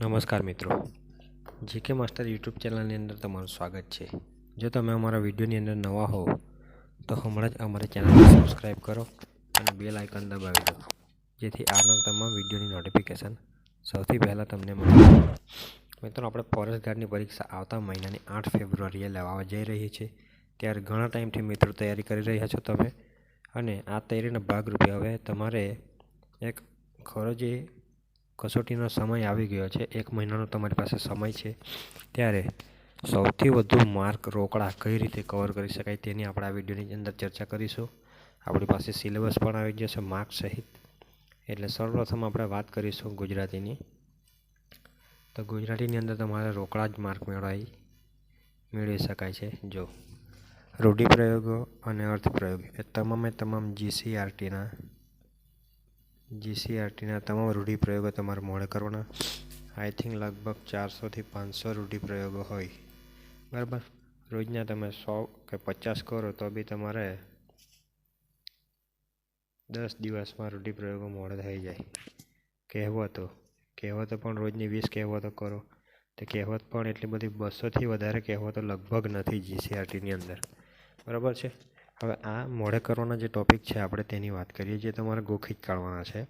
નમસ્કાર મિત્રો. GK master YouTube ચેનલની અંદર તમારું સ્વાગત છે. જો તમે અમારા વિડીયોની અંદર નવા હો તો હમણાં જ અમારી ચેનલને સબસ્ક્રાઈબ કરો અને બેલ આઇકન દબાવી દો. જેથી આવનાર તમામ વિડીયોની નોટિફિકેશન સૌથી પહેલાં તમને મળે. મિત્રો, આપણે ફોરેસ્ટ ગાર્ડની પરીક્ષા આવતા મહિનાની આઠ ફેબ્રુઆરીએ લેવા જઈ રહી છે ત્યારે ઘણા ટાઈમથી મિત્રો તૈયારી કરી રહ્યા છો તમે. અને આ તૈયારીના ભાગરૂપે હવે તમારે એક ખરો જે કસોટીનો સમય આવી ગયો છે. એક મહિનાનો તમારી પાસે સમય છે. ત્યારે સૌથી વધુ માર્ક રોકડા કઈ રીતે કવર કરી શકાય તેની આપણે આ વિડીયોની અંદર ચર્ચા કરીશું. આપણી પાસે સિલેબસ પણ આવી જશે માર્ક સહિત. એટલે સર્વપ્રથમ આપણે વાત કરીશું ગુજરાતીની. તો ગુજરાતીની અંદર તમારે રોકડા જ માર્ક મેળવાઈ મેળવી શકાય છે. જો રૂઢિપ્રયોગો અને અર્થપ્રયોગ એ તમામે તમામ જીસીઆરટીના જીસીઆરટીના તમામ રૂઢિપ્રયોગો તમારે મોડે કરવાના. આઈ થિંક લગભગ ચારસોથી પાંચસો રૂઢિપ્રયોગો હોય. બરાબર? રોજના તમે સો કે પચાસ કરો તો બી તમારે દસ દિવસમાં રૂઢિપ્રયોગો મોડે થઈ જાય. કહેવતો કહેવતો પણ રોજની વીસ કહેવતો કરો. તો કહેવત પણ એટલી બધી બસોથી વધારે કહેવતો લગભગ નથી જીસીઆરટીની અંદર. બરાબર છે? હવે આ મોઢે કરવાના જે ટોપિક છે, આપણે તેની વાત કરીએ, જે તમારે ગોખી જ કાઢવાના છે.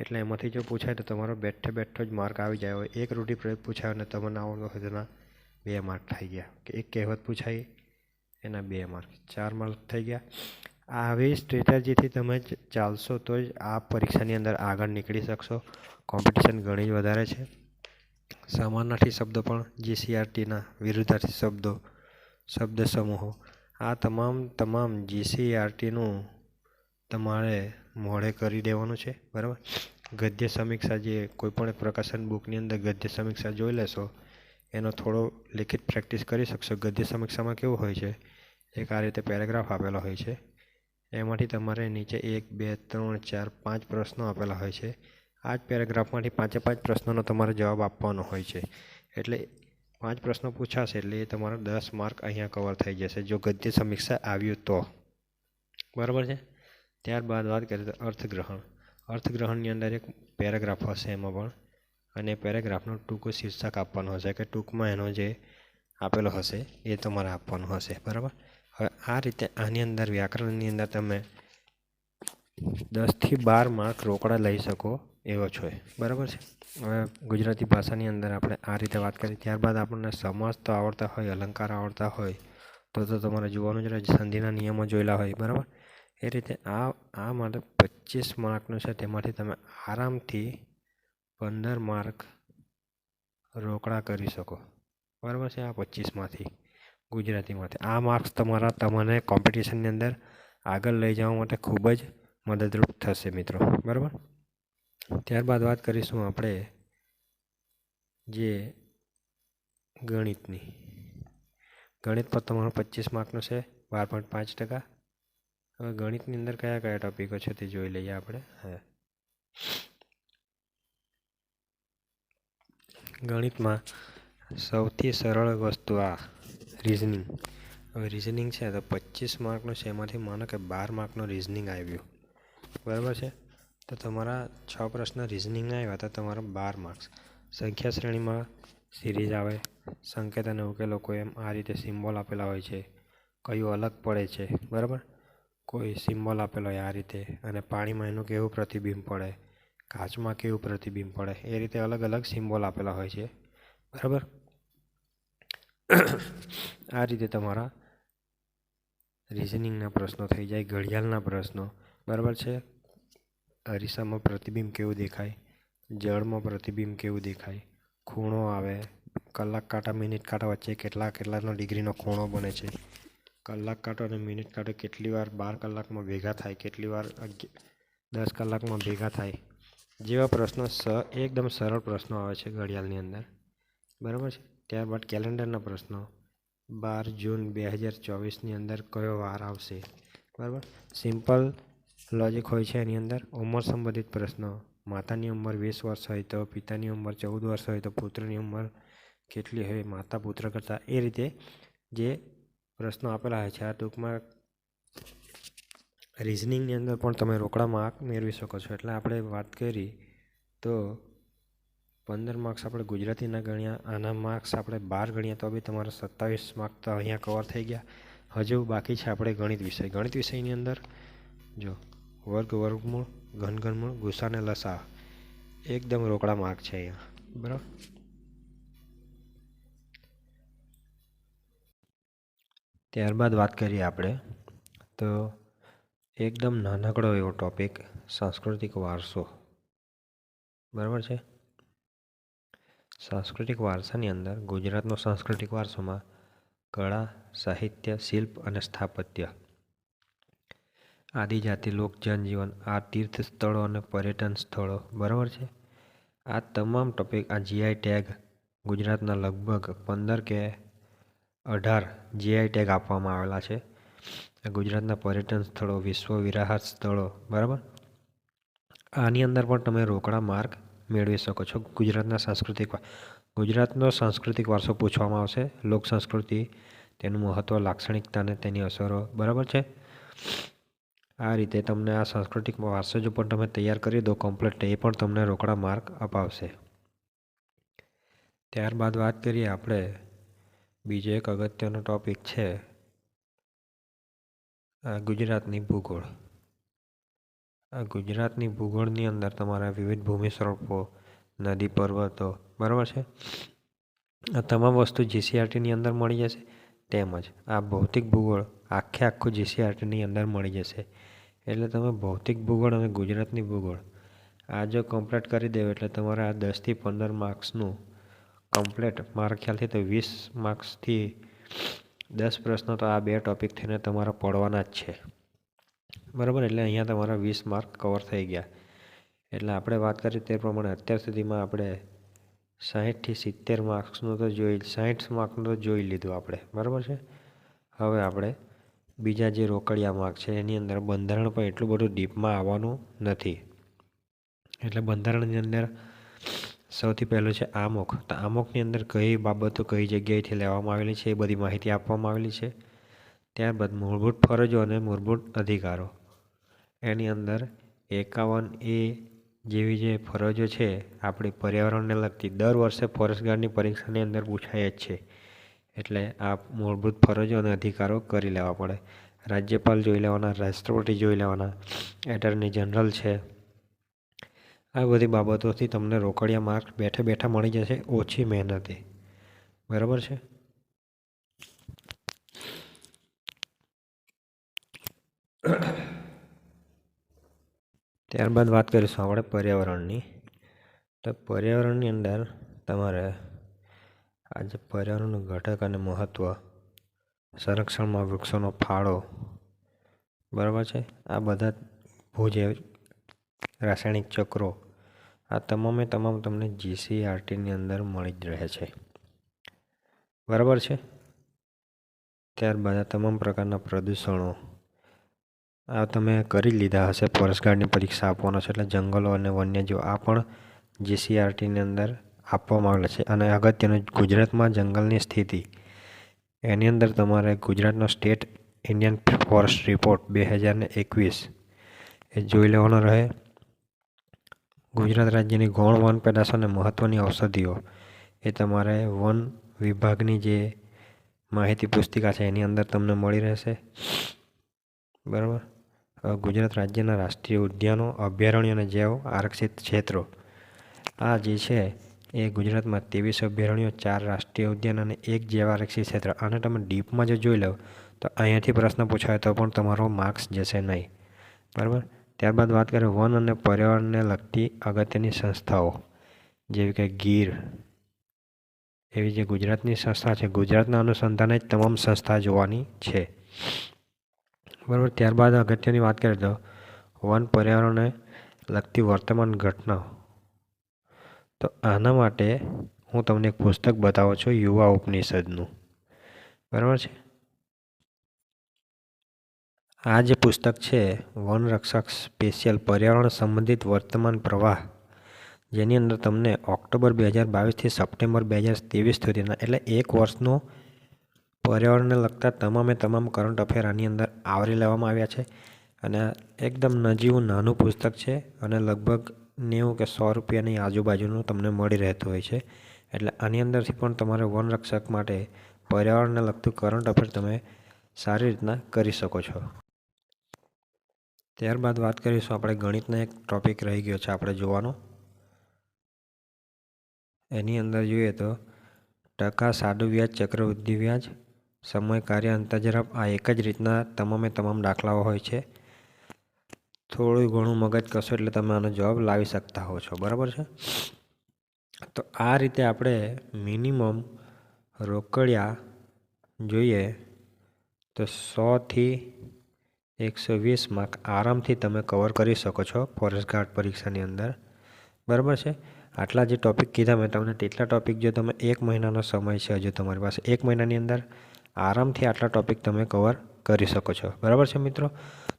એટલે એમાંથી જો પૂછાય તો તમારો બેઠે બેઠો જ માર્ક આવી જાય. હોય એક રૂઢિપ્રયોગ પૂછાય અને તમને આવડતો હોય તેના બે માર્ક થઈ ગયા. કે એક કહેવત પૂછાય, એના બે માર્ક ચાર માર્ક થઈ ગયા. આવી સ્ટ્રેટર્જીથી તમે ચાલશો તો જ આ પરીક્ષાની અંદર આગળ નીકળી શકશો. કોમ્પિટિશન ઘણી જ વધારે છે. સમાનાર્થી શબ્દો પણ જીસીઆરટીના વિરુદ્ધાર્થી શબ્દો, શબ્દ સમૂહો આ તમામ તમામ જીસીઆરટીનું તમારે મોડે કરી દેવાનું છે, બરાબર? ગદ્ય સમીક્ષા જે કોઈપણ પ્રકાશન બુકની અંદર ગદ્ય સમીક્ષા જોઈ લેશો, એનો થોડો લિખિત પ્રેક્ટિસ કરી શકશો. ગદ્ય સમીક્ષામાં કેવું હોય છે, એક આ રીતે પેરેગ્રાફ આપેલો હોય છે. એમાંથી તમારે નીચે એક, બે, ત્રણ, ચાર, પાંચ પ્રશ્નો આપેલા હોય છે. આ જ પેરેગ્રાફમાંથી પાંચે પાંચ પ્રશ્નોનો તમારે જવાબ આપવાનો હોય છે. એટલે પાંચ પ્રશ્નો પૂછાશે એટલે એ તમારો દસ માર્ક અહીંયા કવર થઈ જશે. જો ગદ્ય સમીક્ષા આવ્યું તો. બરાબર છે? ત્યારબાદ વાત કરીએ તો અર્થગ્રહણ. અર્થગ્રહણની અંદર એક પેરેગ્રાફ હશે એમાં પણ. અને પેરેગ્રાફનો ટૂંકો શીર્ષક આપવાનો હશે કે ટૂંકમાં એનો જે આપેલો હશે એ તમારે આપવાનું હશે. બરાબર? હવે આ રીતે આની અંદર વ્યાકરણની અંદર તમે દસથી બાર માર્ક રોકડા લઈ શકો. એવો છો બરાબર છે. હવે ગુજરાતી ભાષાની અંદર આપણે આ રીતે વાત કરીએ, ત્યારબાદ આપણને સમાસ તો આવડતા હોય, અલંકાર આવડતા હોય, તો તો તમારે જોવાનું જ રહે, સંધિના નિયમો જોયેલા હોય, બરાબર? એ રીતે આ આ માટે પચીસ માર્કનું છે, તેમાંથી તમે આરામથી પંદર માર્ક રોકડા કરી શકો. બરાબર છે, આ પચીસમાંથી ગુજરાતીમાંથી. આ માર્ક્સ તમારા, તમને કોમ્પિટિશનની અંદર આગળ લઈ જવા માટે ખૂબ જ મદદરૂપ થશે મિત્રો. બરાબર? ત્યારબાદ વાત કરીશું આપણે જે ગણિતની. ગણિત પર તમારું પચીસ માર્કનું છે, બાર પોઈન્ટ પાંચ ટકા. હવે ગણિતની અંદર કયા કયા ટોપિકો છે તે જોઈ લઈએ આપણે. હા. ગણિતમાં સૌથી સરળ વસ્તુ આ રિઝનિંગ હવે રિઝનિંગ છે તો પચીસ માર્કનું છે, એમાંથી માનો કે બાર માર્કનું રિઝનિંગ આવ્યું. બરાબર છે? તો તમારા છ પ્રશ્ન રિઝનિંગના આવ્યા, તો તમારા બાર માર્ક્સ સંખ્યા શ્રેણીમાં સિરીઝ આવે, સંકેત અને ઉકેલો કોઈ એમ આ રીતે સિમ્બોલ આપેલા હોય છે. કયું અલગ પડે છે, બરાબર? કોઈ સિમ્બોલ આપેલો હોય આ રીતે. અને પાણીમાં એનું કેવું પ્રતિબિંબ પડે? કાચમાં કેવું પ્રતિબિંબ પડે? એ રીતે અલગ અલગ સિમ્બોલ આપેલા હોય છે, બરાબર? આ રીતે તમારા રિઝનિંગના પ્રશ્નો થઈ જાય, ઘડિયાળના પ્રશ્નો, બરાબર છે? અરીસામાં પ્રતિબિંબ કેવું દેખાય? જળમાં પ્રતિબિંબ કેવું દેખાય? ખૂણો આવે. કલાક કાંટા, મિનિટ કાંટા વચ્ચે કેટલા, કેટલાનો ડિગ્રીનો ખૂણો બને છે? કલાક કાંટો અને મિનિટ કાંટો કેટલી વાર બાર કલાકમાં ભેગા થાય? કેટલી વાર દસ કલાકમાં ભેગા થાય? જેવા પ્રશ્નો સ, એકદમ સરળ પ્રશ્નો આવે છે ઘડિયાળની અંદર. બરાબર છે? ત્યારબાદ કેલેન્ડરના પ્રશ્નો. બાર જૂન બે હજાર ચોવીસની અંદર કયો વાર આવશે? બરાબર? સિમ્પલ લોજિક હોય છે એની અંદર. ઉંમર સંબંધિત પ્રશ્નો. માતાની ઉંમર વીસ વર્ષ હોય તો પિતાની ઉંમર ચૌદ વર્ષ હોય તો પુત્રની ઉંમર કેટલી હોય, માતા પુત્ર કરતાં. એ રીતે જે પ્રશ્નો આપેલા હોય છે, આ ટૂંકમાં રિઝનિંગની અંદર પણ તમે રોકડા માર્ક મેળવી શકો છો. એટલે આપણે વાત કરી તો પંદર માર્ક્સ આપણે ગુજરાતીના ગણ્યા, આના માર્ક્સ આપણે બાર ગણ્યા, તો બી તમારા સત્તાવીસ માર્ક તો અહીંયા કવર થઈ ગયા. હજુ બાકી છે આપણે ગણિત વિષય. ગણિત વિષયની અંદર જો વર્ગ વર્ગમૂળ ઘન ઘનમૂળ ગુસ્સાને લસા. એકદમ રોકડા માર્ક છે અહીંયા. બરાબર. ત્યારબાદ વાત કરીએ આપણે. તો એકદમ નાનકડો એવો ટોપિક સાંસ્કૃતિક વારસો. બરાબર છે? સાંસ્કૃતિક વારસાની અંદર ગુજરાતનો સાંસ્કૃતિક વારસોમાં કળા સાહિત્ય શિલ્પ અને સ્થાપત્ય આદિજાતિ લોક જનજીવન આ તીર્થ સ્થળો અને પર્યટન સ્થળો, બરાબર છે? આ તમામ ટોપિક આ જીઆઈ ટેગ ગુજરાતના લગભગ પંદર કે અઢાર જીઆઈ ટેગ આપવામાં આવેલા છે. ગુજરાતના પર્યટન સ્થળો વિશ્વ વિરાહત સ્થળો, બરાબર? આની અંદર પણ તમે રોકડા માર્ક મેળવી શકો છો. ગુજરાતના સાંસ્કૃતિક ગુજરાતનો સાંસ્કૃતિક વારસો પૂછવામાં આવશે. લોક સંસ્કૃતિ તેનું મહત્ત્વ લાક્ષણિકતા અને તેની અસરો, બરાબર છે? આ રીતે તમને આ સાંસ્કૃતિક વારસો જો પણ તમે તૈયાર કરી દો કમ્પ્લીટ એ પણ તમને રોકડા માર્ક અપાવશે. ત્યારબાદ વાત કરીએ આપણે બીજો એક અગત્યનો ટોપિક છે ગુજરાતની ભૂગોળ. આ ગુજરાતની ભૂગોળની અંદર તમારા વિવિધ ભૂમિ સ્વરૂપો, નદી, પર્વતો, બરાબર છે? આ તમામ વસ્તુ જીસીઆરટીની અંદર મળી જશે. તેમજ આ ભૌતિક ભૂગોળ આખે આખું જીસીઆરટીની અંદર મળી જશે. એટલે તમે ભૌતિક ભૂગોળ અને ગુજરાતની ભૂગોળ આ જો કમ્પ્લીટ કરી દેવો એટલે તમારે આ દસથી પંદર માર્ક્સનું કમ્પ્લીટ મારા ખ્યાલથી તો વીસ માર્ક્સથી દસ પ્રશ્નો તો આ બે ટોપિક થઈને તમારા પડવાના જ છે. બરાબર? એટલે અહીંયા તમારા વીસ માર્ક કવર થઈ ગયા. એટલે આપણે વાત કરી તે પ્રમાણે અત્યાર સુધીમાં આપણે સાહીઠથી સિત્તેર માર્ક્સનું તો જોઈ, સાહીઠ માર્કનું તો જોઈ લીધું આપણે, બરાબર છે? હવે આપણે બીજા જે રોકડિયા માર્ક છે, એની અંદર બંધારણ પણ એટલું બધું ડીપમાં આવવાનું નથી. એટલે બંધારણની અંદર સૌથી પહેલું છે આમોખ. તો આમોખની અંદર કઈ બાબતો કઈ જગ્યાએથી લેવામાં આવેલી છે એ બધી માહિતી આપવામાં આવેલી છે. ત્યારબાદ મૂળભૂત ફરજો અને મૂળભૂત અધિકારો. એની અંદર એકાવન એ જેવી જે ફરજો છે, આપણી પર્યાવરણને લગતી, દર વર્ષે ફોરેસ્ટ ગાર્ડની પરીક્ષાની અંદર પૂછાય જ છે. એટલે આ મૂળભૂત ફરજો અને અધિકારો કરી લેવા પડે. રાજ્યપાલ જોઈ લેવાના, રાષ્ટ્રપતિ જોઈ લેવાના એટર્ની જનરલ છે. આ બધી બાબતોથી તમને રોકડિયા માર્ક બેઠે બેઠા મળી જશે, ઓછી મહેનતે. બરાબર છે? ત્યારબાદ વાત કરીશું આપણે પર્યાવરણની. તો પર્યાવરણની અંદર તમારે આજે પર્યાવરણનું ઘટક અને મહત્ત્વ સંરક્ષણમાં વૃક્ષોનો ફાળો, બરાબર છે? આ બધા ભૂજ રાસાયણિક ચક્રો, આ તમામે તમામ તમને જીસીઆરટીની અંદર મળી જ રહે છે. બરાબર છે? ત્યારબાદ આ તમામ પ્રકારના પ્રદૂષણો આ તમે કરી લીધા હશે. ફોરેસ્ટ ગાર્ડની પરીક્ષા આપવાનો છે. એટલે જંગલો અને વન્યજીવ આ પણ જીસીઆરટીની અંદર આપવામાં આવેલા છે. અને અગત્યનું ગુજરાતમાં જંગલની સ્થિતિ. એની અંદર તમારે ગુજરાતનો સ્ટેટ ઇન્ડિયન ફોરેસ્ટ રિપોર્ટ બે હજાર ને એકવીસ એ જોઈ લેવાનો રહે. ગુજરાત રાજ્યની ગૌણ વન પેદાશો અને મહત્ત્વની ઔષધિઓ એ તમારે વન વિભાગની જે માહિતી પુસ્તિકા છે એની અંદર તમને મળી રહેશે. બરાબર? ગુજરાત રાજ્યના રાષ્ટ્રીય ઉદ્યાનો, અભયારણ્ય અને જૈવ આરક્ષિત ક્ષેત્રો. આ જે છે, એ ગુજરાતમાં ત્રેવીસ અભયારણ્યો, ચાર રાષ્ટ્રીય ઉદ્યાન અને એક જૈવ આરક્ષિત ક્ષેત્ર. અને તમે ડીપમાં જો જોઈ લો, તો અહીંયાથી પ્રશ્ન પૂછાય તો પણ તમારો માર્ક્સ જશે નહીં. બરાબર? ત્યારબાદ વાત કરીએ વન અને પર્યાવરણને લગતી અગત્યની સંસ્થાઓ, જેવી કે ગીર. એવી જે ગુજરાતની સંસ્થા છે. ગુજરાતના અનુસંધાને જ તમામ સંસ્થા જોવાની છે. બરાબર, ત્યારબાદ અગત્યની વાત કરીએ તો વન પર્યાવરણને લગતી વર્તમાન ઘટનાઓ. તો આના માટે હું તમને એક પુસ્તક બતાવું છું, યુવા ઉપનિષદનું. બરાબર છે? આ જે પુસ્તક છે, વન રક્ષક સ્પેશિયલ પર્યાવરણ સંબંધિત વર્તમાન પ્રવાહ, જેની અંદર તમને ઓક્ટોબર બે હજાર બાવીસથી સપ્ટેમ્બર બે હજાર ત્રેવીસ સુધીના, એટલે એક વર્ષનો પર્યાવરણને લગતા તમામે તમામ કરંટ અફેર આની અંદર આવરી લેવામાં આવ્યા છે અને એકદમ નજીવું નાનું પુસ્તક છે અને લગભગ નેવું કે સો રૂપિયાની આજુબાજુનું તમને મળી રહેતું હોય છે. એટલે આની અંદરથી પણ તમારે વનરક્ષક માટે પર્યાવરણને લગતું કરંટ અફેર તમે સારી રીતના કરી શકો છો. ત્યારબાદ વાત કરીશું આપણે ગણિતનો એક ટોપિક રહી ગયો છે આપણે જોવાનો. એની અંદર જોઈએ તો ટકા સાદું વ્યાજ, ચક્રવૃદ્ધિ વ્યાજ સમય, કાર્ય અંતર્જરફ આ એક જ રીતના તમામે તમામ દાખલાઓ હોય છે. થોડું ઘણું મગજ કશો એટલે તમે આનો જવાબ લાવી શકતા હો છો. બરાબર છે? તો આ રીતે આપણે મિનિમમ રોકડિયા જોઈએ તો સોથી એકસો વીસ માર્ક આરામથી તમે કવર કરી શકો છો ફોરેસ્ટ ગાર્ડ પરીક્ષાની અંદર. બરાબર છે? આટલા જે ટૉપિક કીધા મેં તમને, તેટલા ટૉપિક જો તમે એક મહિનાનો સમય છે હજુ તમારી પાસે એક મહિનાની અંદર આરામથી આટલા ટૉપિક તમે કવર કરી શકો છો. બરાબર છે મિત્રો?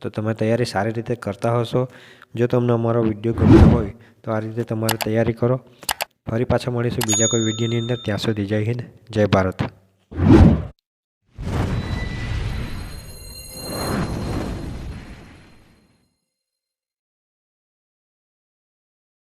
તો તમે તૈયારી સારી રીતે કરતા હશો. જો તમને અમારો વીડિયો ગમતો હોય, તો આ રીતે તમારે તૈયારી કરો. ફરી પાછા મળીશું બીજા કોઈ વિડીયોની અંદર. ત્યાં સુધી જય હિન્દ, જય ભારત.